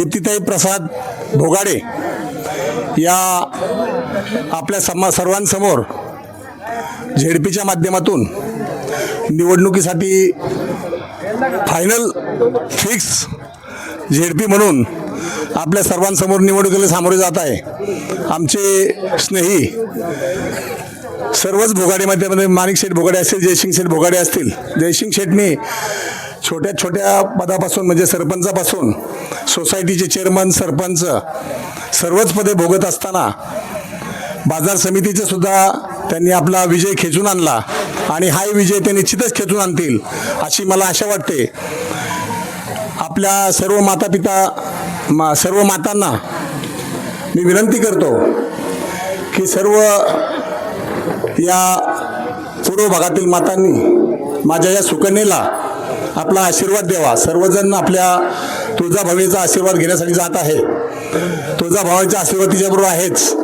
दीप्तिताई प्रसाद भोगाडे या आपल्या समा सर्वांसमोर झेडपीच्या माध्यमातून निवडणुकीसाठी फायनल फिक्स झेडपी म्हणून आपल्या सर्वांसमोर निवडणुकीला सामोरे जात आहे. आमचे स्नेही सर्वच भोगाडे माध्यमामध्ये माणिक शेठ भोगाडे असतील जयसिंग शेठ भोगाडे असतील. जयसिंग शेठने छोट्या छोट्या पदापासून म्हणजे सरपंचापासून सोसायटीचे चेअरमन सरपंच सर्वच पदे भोगत असताना बाजार समितीचं सुद्धा त्यांनी आपला विजय खेचून आणला आणि हा विजय ते निश्चितच खेचून आणतील अशी मला आशा वाटते. आपल्या सर्व माता पिता मा सर्व मातांना मी विनंती करतो की सर्व या पूर्व भागातील मातांनी माझ्या या सुकन्येला आपला आशीर्वाद द्यावा. सर्वजण आपल्या तुळजाभवानीचा आशीर्वाद घेण्यासाठी जात आहे. तुळजाभवानीचा आशीर्वाद तिच्याबरोबर आहेच.